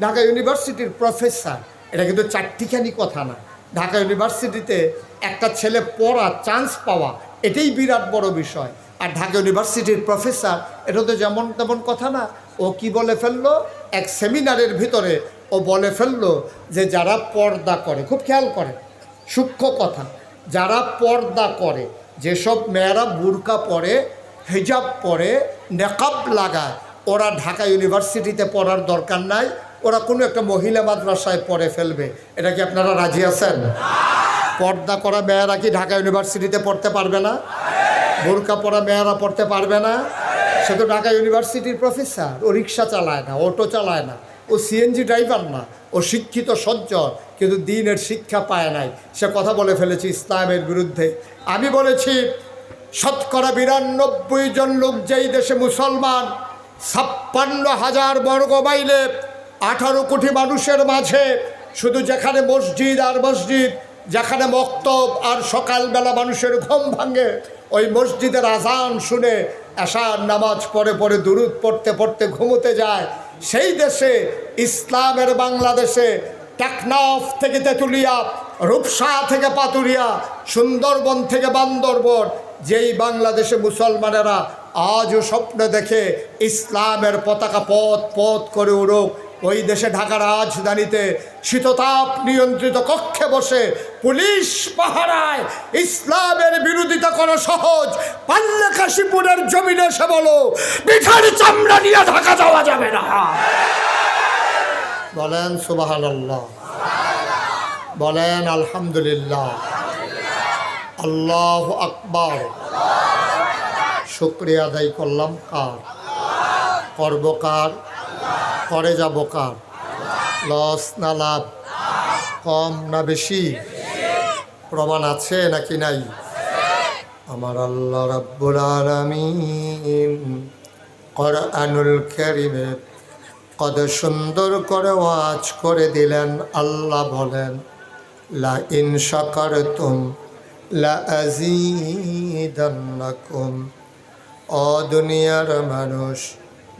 ঢাকা ইউনিভার্সিটির প্রফেসর। এটা কিন্তু চারটিখানি কথা না। ঢাকা ইউনিভার্সিটিতে একটা ছেলে পড়া চান্স পাওয়া, এটাই বিরাট বড় বিষয়। আর ঢাকা ইউনিভার্সিটির প্রফেসর, এটা তো যেমন তেমন কথা না, ও কি বলে ফেলল? এক সেমিনারের ভিতরে ও বলে ফেলল যে যারা পর্দা করে, খুব খেয়াল করে, সূক্ষ্ম কথা, যারা পর্দা করে, যেসব মেয়েরা বুরকা পরে, হিজাব পরে, নেকাব লাগায়, ওরা ঢাকা ইউনিভার্সিটিতে পড়ার দরকার নাই ওরা কোনো একটা মহিলা মাদ্রাসায় পড়ে ফেলবে। এটা কি আপনারা রাজি আছেন? পর্দা করা মেয়েরা কি ঢাকা ইউনিভার্সিটিতে পড়তে পারবে না? বোরকা পরা মেয়েরা পড়তে পারবে না? সে তো ঢাকা ইউনিভার্সিটির প্রফেসর, ও রিক্সা চালায় না, অটো চালায় না, ও সিএনজি ড্রাইভার না, ও শিক্ষিত সজ্জর কিন্তু দিনের শিক্ষা পায় নাই। সে কথা বলে ফেলেছে ইসলামের বিরুদ্ধে। আমি বলেছি, শতকরা বিরানব্বই জন লোক যেই দেশে মুসলমান, ছাপ্পান্ন হাজার বর্গ মাইলে আঠারো কোটি মানুষের মাঝে শুধু যেখানে মসজিদ আর মসজিদ, যেখানে মক্তব আর সকালবেলা মানুষের ঘুম ভাঙে, ওই মসজিদের আজান শুনে আশার নামাজ পড়ে পড়ে, দুরুদ পড়তে পড়তে ঘুমোতে যায়। সেই দেশে, ইসলামের বাংলাদেশে, টেকনাফ থেকে তেঁতুলিয়া, রূপসা থেকে পাতুরিয়া, সুন্দরবন থেকে বান্দরবন, যেই বাংলাদেশে মুসলমানেরা আজও স্বপ্ন দেখে ইসলামের পতাকা পথ পথ করে উড়ুক ওই দেশে ঢাকার রাজধানীতে শীততাপ নিয়ন্ত্রিত কক্ষে বসে পুলিশ পাহারায় ইসলামের বিরোধিতা করা সহজ। পাল্লে কাশীপুরের জমিনে এসে বলো পিঠার চামড়া নিয়ে ঢাকা যাওয়া যাবে না। বলেন সুবাহান বলেন, আলহামদুলিল্লাহ। আল্লাহ আকবর। শুক্রিয়া আদায় করলাম কার? করব কার যাব কার? লস না লাভ? কম না বেশি? প্রমাণ আছে নাকি নাই? আমার আল্লাহ রাব্বুল আলামিন কোরআনুল কারীমে কত সুন্দর করে ওয়াজ করে দিলেন। আল্লাহ বলেন, লা ইন শাকারতুম লা আযীদান্নাকুম ও দুনিয়ার মানুষ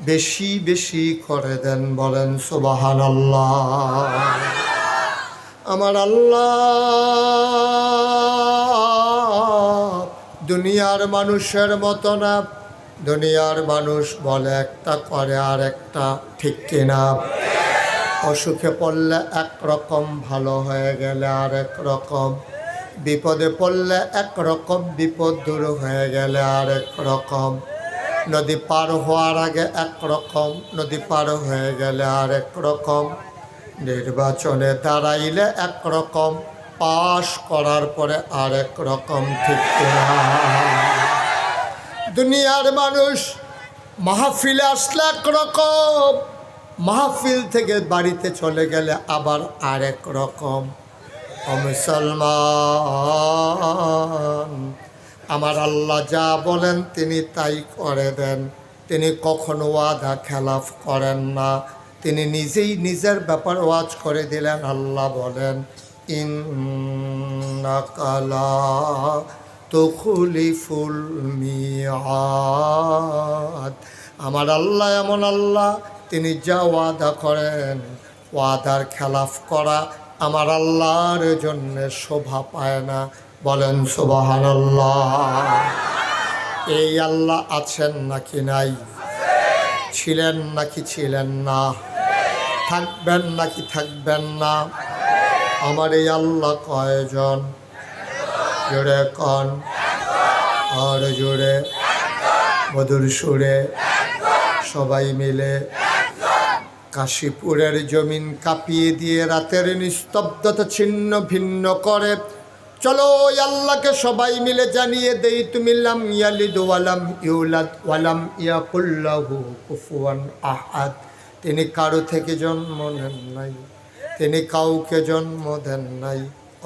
বেশি বেশি করে দেন বলেন সুবাহান আল্লাহ আমার আল্লাহ দুনিয়ার মানুষের মতো না। দুনিয়ার মানুষ বলে একটা, করে আর একটা, ঠিক কিনা? অসুখে পড়লে এক রকম ভালো হয়ে গেলে আর এক রকম বিপদে পড়লে এক রকম বিপদ দূর হয়ে গেলে আর এক রকম নদী পার হওয়ার আগে এক রকম নদী পার হয়ে গেলে আর এক রকম নির্বাচনে দাঁড়াইলে এক রকম পাশ করার পরে আর এক রকম ঠিক দুনিয়ার মানুষ, মাহফিলে আসলে এক রকম। মাহফিল থেকে বাড়িতে চলে গেলে আবার আরেক রকম। মুসলমান আমার আল্লাহ যা বলেন তিনি তাই করে দেন। তিনি কখনো ওয়াদা খেলাফ করেন না। তিনি নিজেই নিজের ব্যাপার ওয়াজ করে দিলেন, আল্লাহ বলেন ইন্নাকালা তুখলিফুল মিয়াদ। আমার আল্লাহ এমন আল্লাহ, তিনি যা ওয়াদা করেন, ওয়াদার খেলাফ করা আমার আল্লাহর জন্যে শোভা পায় না। বলেন সুবাহান এই আল্লাহ আছেন নাকি নাই? ছিলেন নাকি ছিলেন না? থাকবেন নাকি থাকবেন না? আমার এই আল্লাহ কয়জন? জোরে কন। আর জোরে। মধুর সুরে। সবাই মিলে কাশীপুরের জমিন কাঁপিয়ে দিয়ে রাতের নিস্তব্ধতা ছিন্ন ভিন্ন করে চলো ওই আল্লাহকে সবাই মিলে জানিয়ে দেই, তুমি লাম ইউলাদ ওয়ালাম ইয়াকুল্লাহু কুফুয়ান আহাদ। তিনি কারও থেকে জন্ম নেন নাই, তিনি কাউকে জন্ম দেন নাই,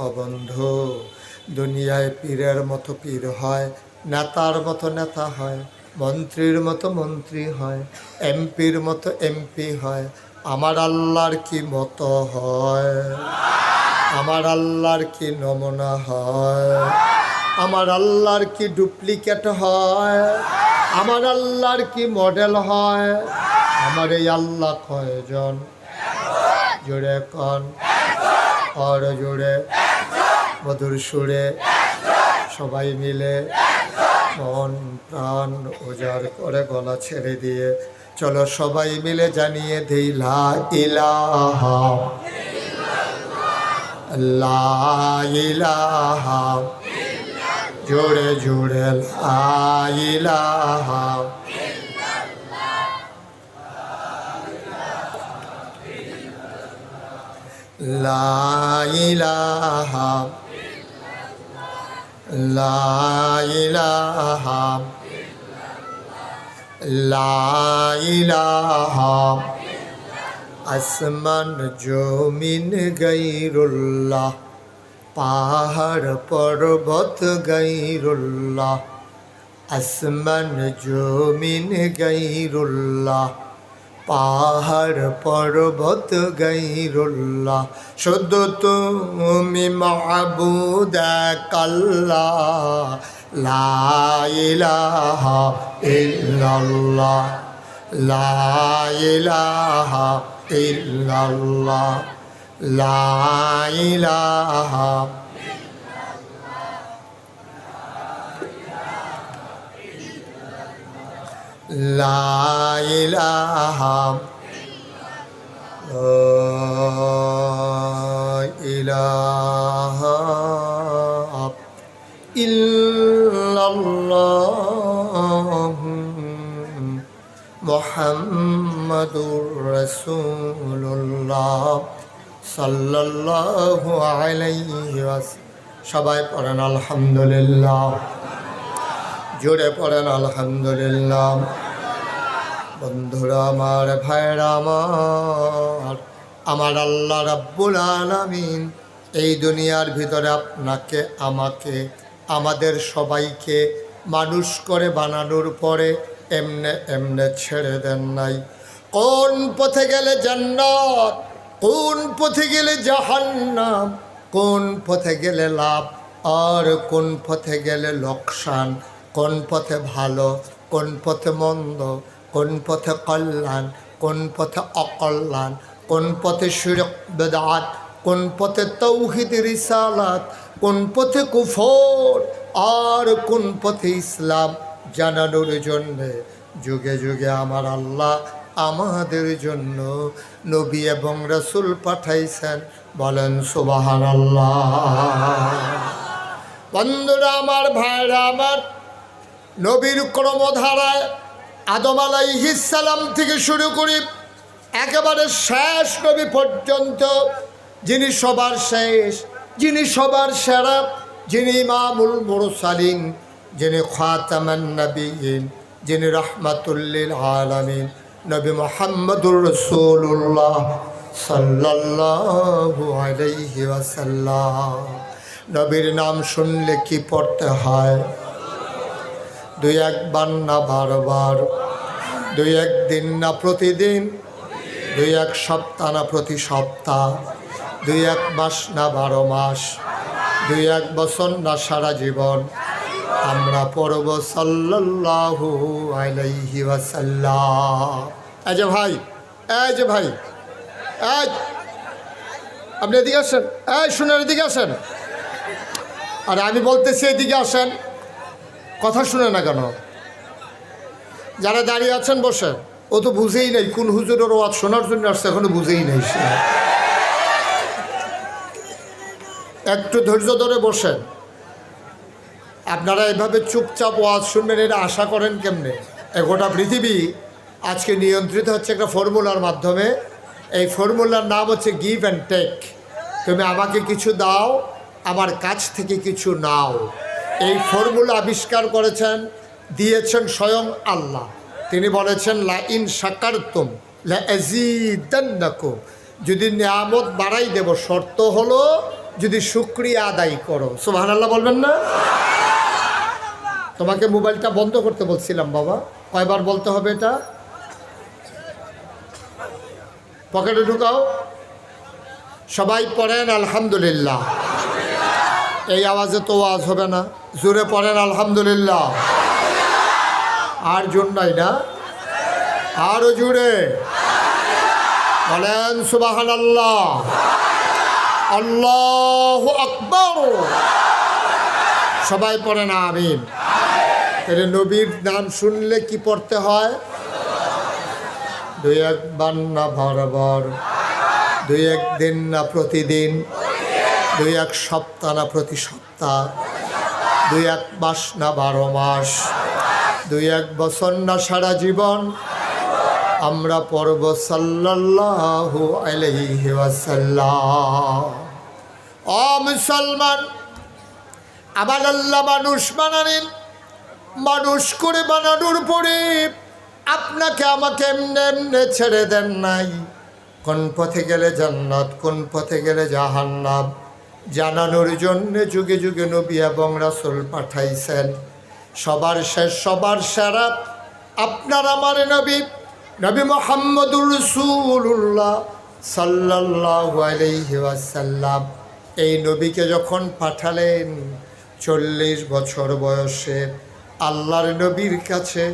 অবন্ধ। দুনিয়ায় পীরের মতো পীর হয়, নেতার মতো নেতা হয়, মন্ত্রীর মতো মন্ত্রী হয়, এমপির মতো এমপি হয়, আমার আল্লাহর কি মতো হয়? আমার আল্লাহর কি নমুনা হয়? আমার আল্লাহর কি ডুপ্লিকেট হয়? আমার আল্লাহর কি মডেল হয়? আমার এই আল্লাহ কয়জন? জোরে কন। আর জোরে। মধুর সুরে। সবাই মিলে মন, প্রাণ, উজাড় করে গলা ছেড়ে দিয়ে চলো সবাই মিলে জানিয়ে দিই লা ইলাহা। লা ইলাহা জোরে জোরে লা ইলাহা লা ইলাহা লা ইলাহা লা ইলাহা আসমান জমিন গৈরুল্লাহ পাহাড় পর্বত গৈরুল্লাহ আসমান জমিন গৈরুল্লাহ পাহাড় পর্বত গৈরুল্লাহ শুধু তুমি মাহবুদ কাল্লা লা ইলাহা ইল্লাল্লাহ ইল্লাল্লাহ লা ইলাহা। লা ইলাহা। ইলাহা। ইল্লাল্লাহ। মুহাম্মাদুর রাসূলুল্লাহ সাল্লাল্লাহু আলাইহি ওয়াসাল্লাম সবাই পড়েন আলহামদুলিল্লাহ। জোরে পড়েন আলহামদুলিল্লাহ। বন্ধুরা, আমার ভাইরা আমার আমার আল্লাহ রাব্বুল আলামিন এই দুনিয়ার ভিতরে আপনাকে, আমাকে, আমাদের সবাইকে মানুষ করে বানানোর পরে এমনে এমনে ছেড়ে দেন নাই কোন পথে গেলে জান্নাত কোন পথে গেলে জাহান্নাম কোন পথে গেলে লাভ আর কোন পথে গেলে লোকসান কোন পথে ভালো কোন পথে মন্দ কোন পথে কল্যাণ কোন পথে অকল্যাণ কোন পথে শিরক বেদাত কোন পথে তৌহিদ রিসালাত কোন পথে কুফর আর কোন পথে ইসলাম জানানোর জন্যে যুগে যুগে আমার আল্লাহ আমাদের জন্য নবী এবং রসুল পাঠাইছেন। বলেন সুবাহান বন্ধুরা, আমার ভাইরা, আমার নবীর ক্রমধারায় আদম আলাইহিসালাম থেকে শুরু করি একেবারে শেষ নবী পর্যন্ত, যিনি সবার শেষ, যিনি সবার সেরা, যিনি ইমামুল মুরসালিন যিনি খাতামান যিনি রহমাতুল্লিল আলামিন, নবী মোহাম্মদুর রসুল্লাহ ওয়াসাল্লাম। নবীর নাম শুনলে কি পড়তে হয়? দুই একবার না বারবার? দুই একদিন না প্রতিদিন? দুই এক সপ্তাহ না প্রতি সপ্তাহ? দুই এক মাস না বারো মাস? দুই এক বছর না সারা জীবন? আমরা পড়ব যে ভাই, এই ভাই, এই, আপনি এদিকে আসেন, এই শুনেন, এদিকে আসেন। আর আমি বলতেছি এদিকে আসেন, কথা শুনে না কেন? যারা দাঁড়িয়ে আছেন বসে, ও তো বুঝেই নাই, কোন হুজুরের ওয়াজ শোনার জন্য আসছে, এখনও বুঝেই নাই সে। একটু ধৈর্য ধরে বসেন। আপনারা এভাবে চুপচাপ ওয়াজ শুনবেন, এটা আশা করেন কেমনে? গোটা পৃথিবী আজকে নিয়ন্ত্রিত হচ্ছে একটা ফর্মুলার মাধ্যমে। এই ফর্মুলার নাম হচ্ছে গিভ অ্যান্ড টেক তুমি আমাকে কিছু দাও, আমার কাছ থেকে কিছু নাও। এই ফর্মুলা আবিষ্কার করেছেন, দিয়েছেন স্বয়ং আল্লাহ। তিনি বলেছেন, লা ইন সাকারতুম লা যদি নিয়ামত বাড়াই দেব, শর্ত হলো যদি শুক্রিয়া আদায় করো। সুবহানাল্লাহ বলবেন না? তোমাকে মোবাইলটা বন্ধ করতে বলছিলাম, বাবা। কয়বার বলতে হবে এটা? পকেটে ঢুকাও। সবাই পড়েন, আলহামদুলিল্লাহ। এই আওয়াজে তো আওয়াজ হবে না। জোরে পড়েন, আলহামদুলিল্লাহ। আর জোর নাই না? আরও জুড়ে বলেন সুবাহান আল্লাহ আল্লাহ আকবর। সবাই পড়েন, আমিন। তাহলে নবীর নাম শুনলে কি পড়তে হয়? দুই একবার না বরাবর দুই একদিন না প্রতিদিন, দুই এক সপ্তাহ না প্রতি সপ্তাহ, দুই এক মাস না বারো মাস, দুই এক বছর না সারা জীবন। আমরা পড়ব সাল্লাল্লাহু আলাইহি ওয়াসাল্লাম। ও মুসলমান, আবার আল্লাহ মানুষ বানালেন মানুষ করে বানানোর পরে আপনাকে আমাকে এমনি এমনি ছেড়ে দেন নাই। কোন পথে গেলে জান্নাত, কোন পথে গেলে জাহান্নাম? জানানোর জন্যে যুগে যুগে নবী এবং রাসুল পাঠাইছেন। সবার শেষ, সবার সেরা আপনার আমার নবী নবী মোহাম্মদুর রসুল্লাহ সাল্লাহ আলাইহি ওয়াসাল্লাম। এই নবীকে যখন পাঠালেন, চল্লিশ বছর বয়সে আল্লাহর নবীর কাছে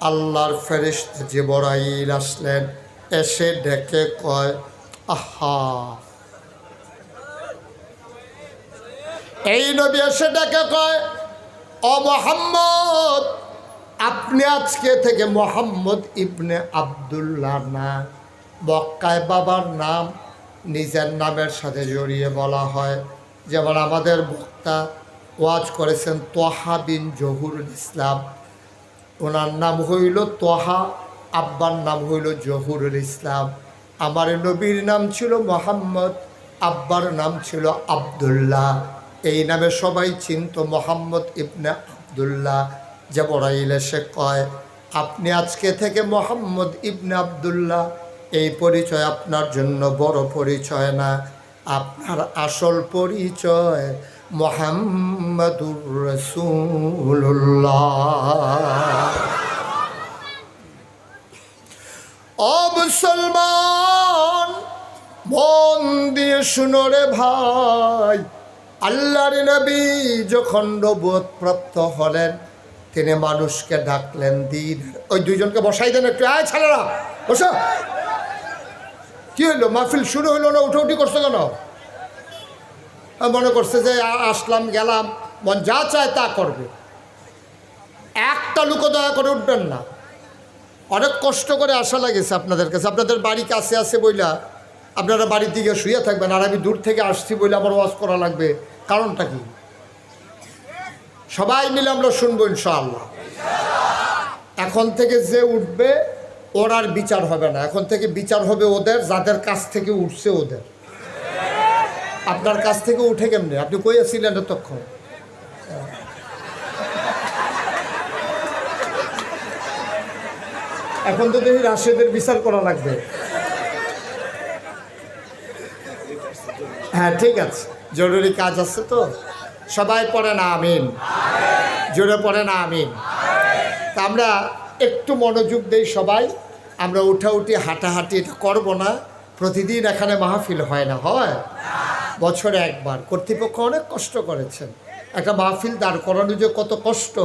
আল্লাহর ফেরিস্ত যে বড়াইল আসলেন, এসে ডেকে কয়, আহা। এই নবী এসে ডেকে কয়, ও মোহাম্মদ, আপনি আজকে থেকে মোহাম্মদ ইবনে আবদুল্লাহ না মক্কায় বাবার নাম, নিজের নামের সাথে জড়িয়ে বলা হয়। যেমন আমাদের বক্তা ওয়াজ করেছেন তোহা বিন জহুরুল ইসলাম। ওনার নাম হইল তোহা, আব্বার নাম হইল জহুরুল ইসলাম। আমার নবীর নাম ছিল মোহাম্মদ, আব্বার নাম ছিল আবদুল্লাহ। এই নামে সবাই চিনত মোহাম্মদ ইবনে আবদুল্লাহ। যে বড়াইল এসে কয়, আপনি আজকে থেকে মোহাম্মদ ইবনে আবদুল্লাহ? এই পরিচয় আপনার জন্য বড় পরিচয় না। আপনার আসল পরিচয় মোহাম্মদুর রসুল্লাহ মন দিয়ে শুনো রে ভাই। আল্লাহর নবী যখন নবুয়ত প্রাপ্ত হলেন, তিনি মানুষকে ডাকলেন দিন। ওই দুইজনকে বসাই দেন একটু। আয় ছেলেরা, বসো। কি হইল? মাহফিল শুরু হইল না উঠে উঠি করছ কেন? মনে করছে যে আসলাম, গেলাম, মন যা চায় তা করবে। একটা লুকো দয়া করে উঠবেন না। অনেক কষ্ট করে আসা লাগেছে আপনাদের কাছে। আপনাদের বাড়ি কাছে আছে বইলা আপনারা বাড়ির দিকে শুয়ে থাকবেন আর আমি দূর থেকে আসছি বলে আমার ওয়াজ করা লাগবে। কারণটা কি? সবাই মিলে আমরা শুনব ইনশাআল্লাহ। এখন থেকে যে উঠবে, ওর আর বিচার হবে না। এখন থেকে বিচার হবে ওদের, যাদের কাছ থেকে উঠছে ওদের। আপনার কাছ থেকে উঠে কেমনে? আপনি কই আছিলেন এতক্ষণ? এখন তো দেখি রাশেদের বিচার করা লাগবে। হ্যাঁ ঠিক আছে। জরুরি কাজ আছে তো? সবাই পড়ে না, আমিন। জোরে পড়ে না, আমিন। তা আমরা একটু মনোযোগ দেই সবাই। আমরা উঠা উঠি, হাঁটাহাঁটি এটা করব না। প্রতিদিন এখানে মাহফিল হয় না, হয়? বছরে একবার। কর্তৃপক্ষ অনেক কষ্ট করেছেন। একটা মাহফিল দাঁড় করানো যে কত কষ্ট,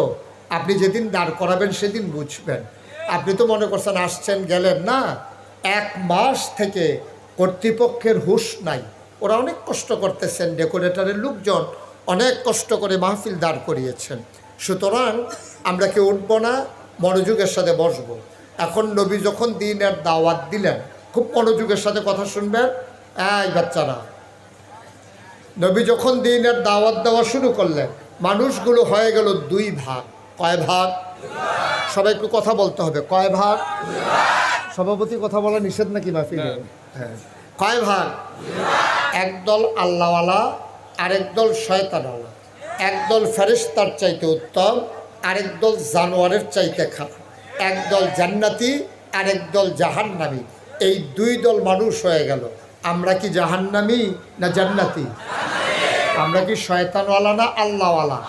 আপনি যেদিন দাঁড় করাবেন সেদিন বুঝবেন। আপনি তো মনে করছেন আসছেন, গেলেন, না। এক মাস থেকে কর্তৃপক্ষের হুঁশ নাই। ওরা অনেক কষ্ট করতেছেন, ডেকোরেটরের লোকজন অনেক কষ্ট করে মাহফিল দাঁড় করিয়েছেন। সুতরাং আমরা কেউ উঠবো না, মনোযোগের সাথে বসবো। এখন নবী যখন দিনের দাওয়াত দিলেন, খুব মনোযোগের সাথে কথা শুনবেন। এই বাচ্চারা নবী যখন দিনের দাওয়াত দেওয়া শুরু করলেন মানুষগুলো হয়ে গেল দুই ভাগ। কয় ভাগ? সবাই একটু কথা বলতে হবে। কয় ভাগ? সভাপতি কথা বলা নিষেধ নাকি মাহফিলে? হ্যাঁ। কয় ভাগ? একদল আল্লাহওয়ালা আরেক দল শয়তানওয়ালা। একদল ফেরেশতার চাইতে উত্তম আরেক দল জানোয়ারের চাইতে খারাপ। একদল জান্নাতি আরেক দল জাহান্নামি। এই দুই দল মানুষ হয়ে গেল। আমরা কি জাহান্নামি না জান্নাতি? আমরা কি শয়তানওয়ালা না আল্লাহওয়ালা?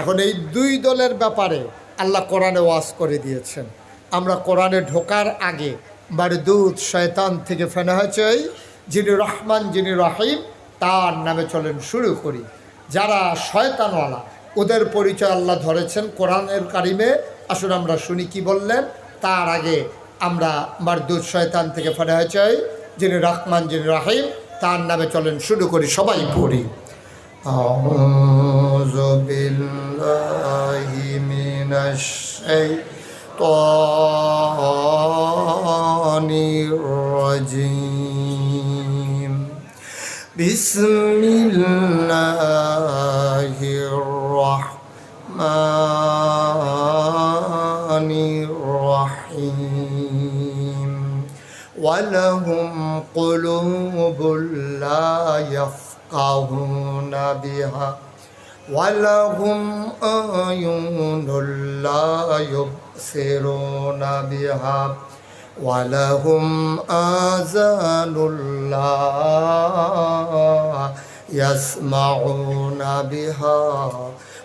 এখন এই দুই দলের ব্যাপারে আল্লাহ কোরআনে ওয়াজ করে দিয়েছেন। আমরা কোরআনে ঢোকার আগে বারদুত শয়তান থেকে ফেনা হয়েছে যিনি রহমান, যিনি রহিম, তার নামে চলেন শুরু করি। যারা শয়তানওয়ালা, ওদের পরিচয় আল্লাহ ধরেছেন কোরআনের কারিমে। আসুন আমরা শুনি কি বললেন। তার আগে আমরা মারদুত শয়তান থেকে ফেনা হয়েছে যিনি রহমান যিনি রহিম তার নামে চলেন শুরু করি সবাই পড়ি أعوذ بالله من الشيطان الرجيم بسم الله الرحمن ولهم قلوب لا يفقهون بها ولهم أعين لا يبصرون بها ولهم آذان لا يسمعون بها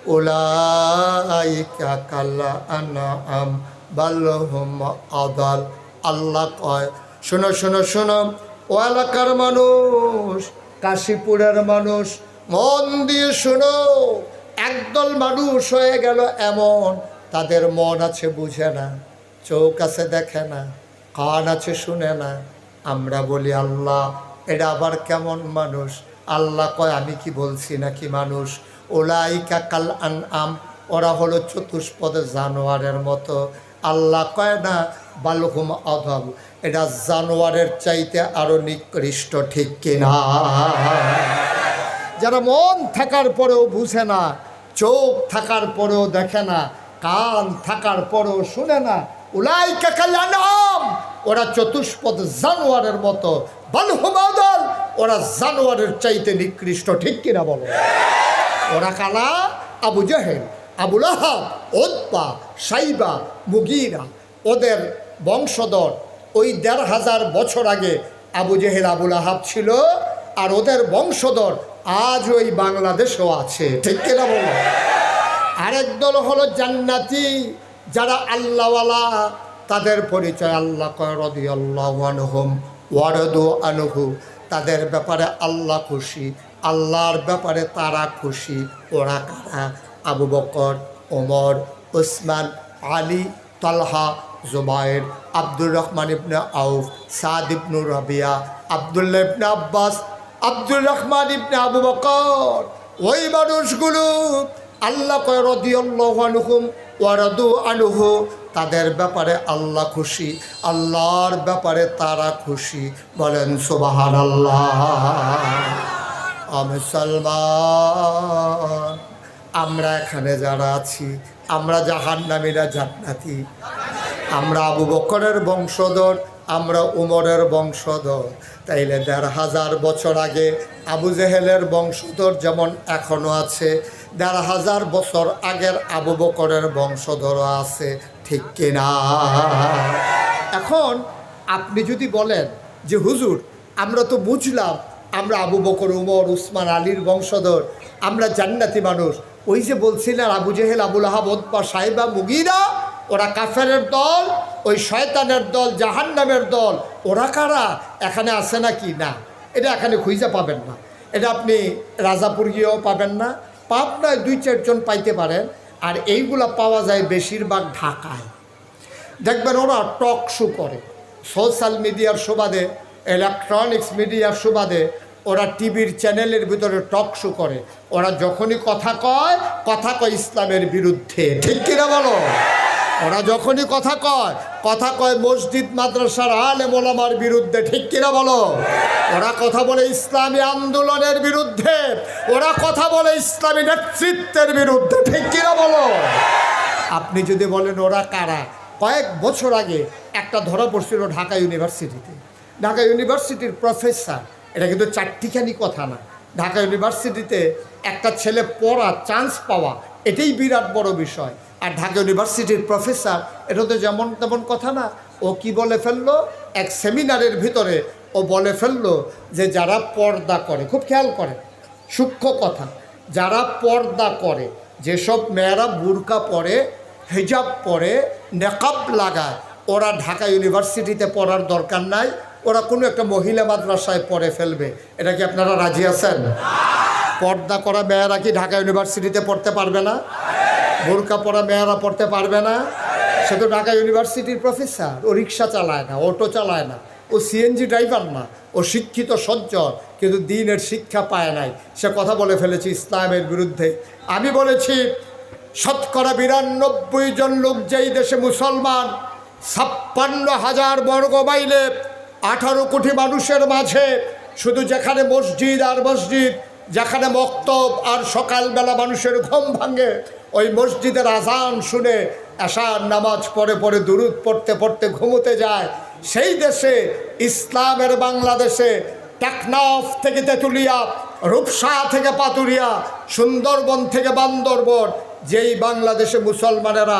أولئك كالأنعام بل هم أضل আল্লাহ কয় শোনো শোনো শোনো, ও এলাকার মানুষ, কাশীপুরের মানুষ, মন দিয়ে শোনো, একদল মানুষ হয়ে গেল এমন, তাদের মন আছে বুঝে না, চোখ আছে দেখে না, কান আছে শুনে না। আমরা বলি, আল্লাহ, এটা আবার কেমন মানুষ? আল্লাহ কয়, আমি কি বলছি নাকি মানুষ? ওলাইকা কাল আন আম ওরা হলো চতুষ্পদ জানোয়ারের মতো। আল্লাহ কয় না, বালহুম অধম এটা জানোয়ারের চাইতে আরও নিকৃষ্ট, ঠিক কিনা? যারা মন থাকার পরেও বুঝে না, চোখ থাকার পরেও দেখে না, কান থাকার পরেও শুনে না উলাই কাকালাম ওরা চতুষ্পদ জানোয়ারের মতো। বালহুমাদল ওরা জানোয়ারের চাইতে নিকৃষ্ট, ঠিক কিনা বলো? ওরা কালা? আবু জাহেল আবুল আহাব ওদপা সাইবা, মুগিরা, ওদের বংশধর ওই দেড় হাজার বছর আগে আবু জেহেল, আবুল আহাব ছিল, আর ওদের বংশধর আজ ওই বাংলাদেশেও আছে। ঠিক কিনা বলো? আরেক দল হলো জান্নাতি, যারা আল্লাহওয়ালা, তাদের পরিচয় আল্লাহ রদি আল্লাহ আনহুম, ওয়ারদু আনহু। তাদের ব্যাপারে আল্লাহ খুশি, আল্লাহর ব্যাপারে তারা খুশি। ওরা কারা? আবু বকর, ওমর, ওসমান, আলী, তালহা জুবায়ের আব্দুর রহমান ইবনে আউফ, সাদ ইবনুর রাবিয়া, আবদুল্লাহ ইবনে আব্বাস, আব্দুর রহমান ইবনে আবু বকর। ওই মানুষগুলো আল্লাহ কয় ওয়ারাদু আনহু। তাদের ব্যাপারে আল্লাহ খুশি, আল্লাহর ব্যাপারে তারা খুশি। বলেন সুবাহান আল্লাহ মুসলমান, আমরা এখানে যারা আছি, আমরা জাহান্নামীরা জান্নাতি। আমরা আবু বকরের বংশধর, আমরা উমরের বংশধর। তাইলে দেড় হাজার বছর আগে আবু জেহেলের বংশধর যেমন এখনও আছে, দেড় হাজার বছর আগের আবু বকরের বংশধরও আছে, ঠিক কিনা? এখন আপনি যদি বলেন যে, হুজুর, আমরা তো বুঝলাম, আমরা আবু বকর উমর, উসমান আলীর বংশধর, আমরা জান্নাতি মানুষ। ওই যে বলছিলেন আবু জেহেল, আবুল আহাব ওদপা সাহেবা, মুগিরা ওরা কাফেরের দল, ওই শয়তানের দল, জাহান্নামের দল, ওরা কারা? এখানে আছে নাকি? না। এটা এখানে খুঁজে পাবেন না। এটা আপনি রাজাপুর গিয়েও পাবেন না। পাবনায় দুই চারজন পাইতে পারেন। আর এইগুলা পাওয়া যায় বেশিরভাগ ঢাকায়। দেখবেন ওরা টক শো করে। সোশ্যাল মিডিয়ার সুবাদে ইলেকট্রনিক্স মিডিয়ার সুবাদে ওরা টিভির চ্যানেলের ভিতরে টক শো করে। ওরা যখনই কথা কয় কথা কয় ইসলামের বিরুদ্ধে। ঠিক কিনা বলো? ওরা যখনই কথা কয় কথা কয় মসজিদ, মাদ্রাসার আলে মোলামার বিরুদ্ধে, ঠিক কিনা বলো? ওরা কথা বলে ইসলামী আন্দোলনের বিরুদ্ধে, ওরা কথা বলে ইসলামী নেতৃত্বের বিরুদ্ধে, ঠিক কিনা বলো? আপনি যদি বলেন ওরা কারা? কয়েক বছর আগে একটা ধরা পড়ছিল ঢাকা ইউনিভার্সিটিতে। ঢাকা ইউনিভার্সিটির প্রফেসর, এটা কিন্তু চারটিখানি কথা না। ঢাকা ইউনিভার্সিটিতে একটা ছেলে পড়া, চান্স পাওয়া এটাই বিরাট বড় বিষয়। আর ঢাকা ইউনিভার্সিটির প্রফেসর, এটা তো যেমন তেমন কথা না, ও কি বলে ফেলল? এক সেমিনারের ভিতরে ও বলে ফেলল যে যারা পর্দা করে, খুব খেয়াল করে, সূক্ষ্ম কথা, যারা পর্দা করে, যেসব মেয়েরা বুরকা পরে, হিজাব পরে, নেকাব লাগায়, ওরা ঢাকা ইউনিভার্সিটিতে পড়ার দরকার নাই, ওরা কোনো একটা মহিলা মাদ্রাসায় পড়ে ফেলবে। এটা কি আপনারা রাজি আছেন? পর্দা করা মেয়েরা কি ঢাকা ইউনিভার্সিটিতে পড়তে পারবে না? বোরকা পরা মেয়েরা পড়তে পারবে না? সে তো ঢাকা ইউনিভার্সিটির প্রফেসর, ও রিক্সা চালায় না, অটো চালায় না, ও সিএনজি ড্রাইভার না, ও শিক্ষিত সজ্জন, কিন্তু দিনের শিক্ষা পায় নাই। সে কথা বলে ফেলেছে ইসলামের বিরুদ্ধে। আমি বলেছি, শতকরা বিরানব্বই জন লোক যেই দেশে মুসলমান, ছাপ্পান্ন হাজার বর্গ মাইলে আঠারো কোটি মানুষের মাঝে, শুধু যেখানে মসজিদ আর মসজিদ যেখানে মক্তব আর সকালবেলা মানুষের ঘুম ভাঙে, ওই মসজিদের আজান শুনে আশার নামাজ পড়ে পড়ে দুরুদ পড়তে পড়তে ঘুমোতে যায়। সেই দেশে, ইসলামের বাংলাদেশে, টেকনাফ থেকে তেঁতুলিয়া, রূপসা থেকে পাতুরিয়া, সুন্দরবন থেকে বান্দরবন, যেই বাংলাদেশে মুসলমানেরা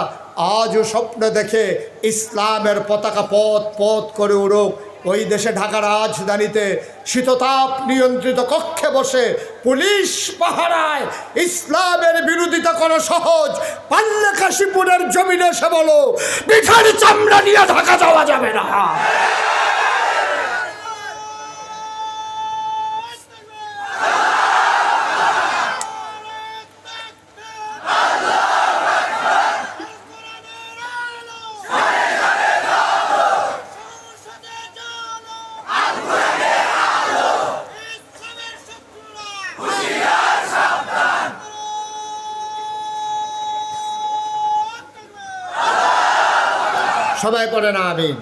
আজও স্বপ্ন দেখে ইসলামের পতাকা পথ পথ করে উড়ুক ওই দেশে ঢাকা রাজধানীতে শীততাপ নিয়ন্ত্রিত কক্ষে বসে পুলিশ পাহারায় ইসলামের বিরোধিতা করা সহজ। পাল্লা কাশীপুরের জমিনে এসে বলো পিঠার চামড়া নিয়ে ঢাকা যাওয়া যাবে না। না আমিন।